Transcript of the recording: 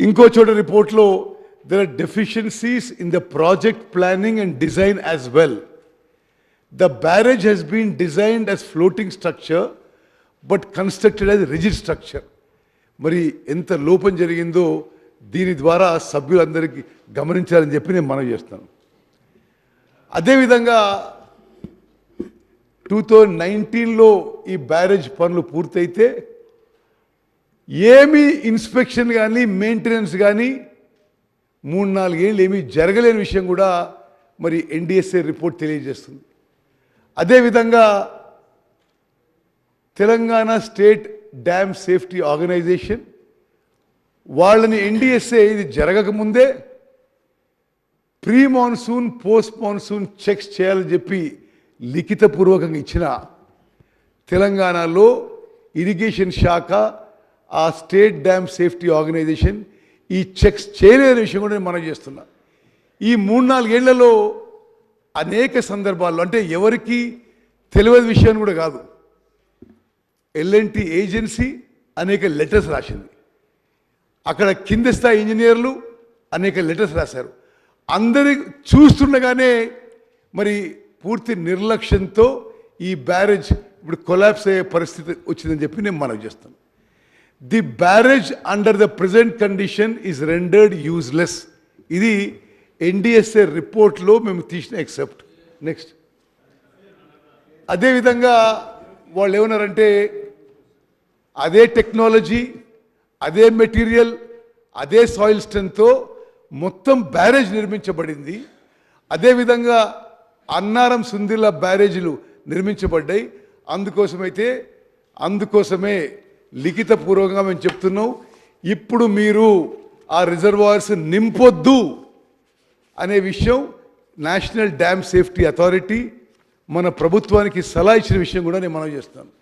ఇంకో చోట రిపోర్ట్లో there are deficiencies in the project planning and design as well the barrage has been designed as floating structure but constructed as rigid structure మరి ఎంత లోపం జరిగిందో దీని ద్వారా సభ్యులందరికీ గమనించాలని చెప్పి నేను మనవి చేస్తాను అదేవిధంగా టూ థౌజండ్ నైన్టీన్లో ఈ బ్యారేజ్ పనులు పూర్తయితే ఏమీ ఇన్స్పెక్షన్ కానీ మెయింటెనెన్స్ కానీ మూడు నాలుగేళ్ళు ఏమీ జరగలేని విషయం కూడా మరి ఎన్డిఎస్ఏ రిపోర్ట్ తెలియజేస్తుంది. అదేవిధంగా Telangana state dam safety organisation వాళ్ళని ఎన్డిఎస్ఏ ఇది జరగకముందే pre monsoon post monsoon checks చేయాలని చెప్పి లిఖితపూర్వకంగా ఇచ్చిన తెలంగాణలో ఇరిగేషన్ శాఖ ఆ స్టేట్ డ్యామ్ సేఫ్టీ ఆర్గనైజేషన్ ఈ చెక్స్ చేయలేని విషయం కూడా నేను మనం చేస్తున్నా. ఈ మూడు నాలుగేళ్ళలో అనేక సందర్భాల్లో అంటే ఎవరికి తెలియని విషయం కూడా కాదు ఎల్ఎన్టీ ఏజెన్సీ అనేక లెటర్స్ రాసింది. అక్కడ కింద స్థాయి ఇంజనీర్లు అనేక లెటర్స్ రాశారు. అందరి చూస్తుండగానే మరి పూర్తి నిర్లక్ష్యంతో ఈ బ్యారేజ్ ఇప్పుడు కొలాప్స్ అయ్యే పరిస్థితి వచ్చిందని చెప్పి నేను మనవి చేస్తాను the barrage under the present condition is rendered useless ఇది ఎన్డిఎస్ఏ రిపోర్ట్లో మేము తీసిన ఎక్సెప్ట్. నెక్స్ట్ అదేవిధంగా వాళ్ళు ఏమన్నారంటే అదే టెక్నాలజీ అదే మెటీరియల్ అదే సాయిల్ స్ట్రెంత్తో మొత్తం బ్యారేజ్ నిర్మించబడింది. అదేవిధంగా అన్నారం సుందిల బ్యారేజీలు నిర్మించబడ్డాయి. అందుకోసమైతే అందుకోసమే లిఖితపూర్వకంగా మేము చెప్తున్నాం. ఇప్పుడు మీరు ఆ రిజర్వాయర్స్ నింపొద్దు అనే విషయం నేషనల్ డ్యామ్ సేఫ్టీ అథారిటీ మన ప్రభుత్వానికి సలహా ఇచ్చిన విషయం కూడా నేను మనం చేస్తాను.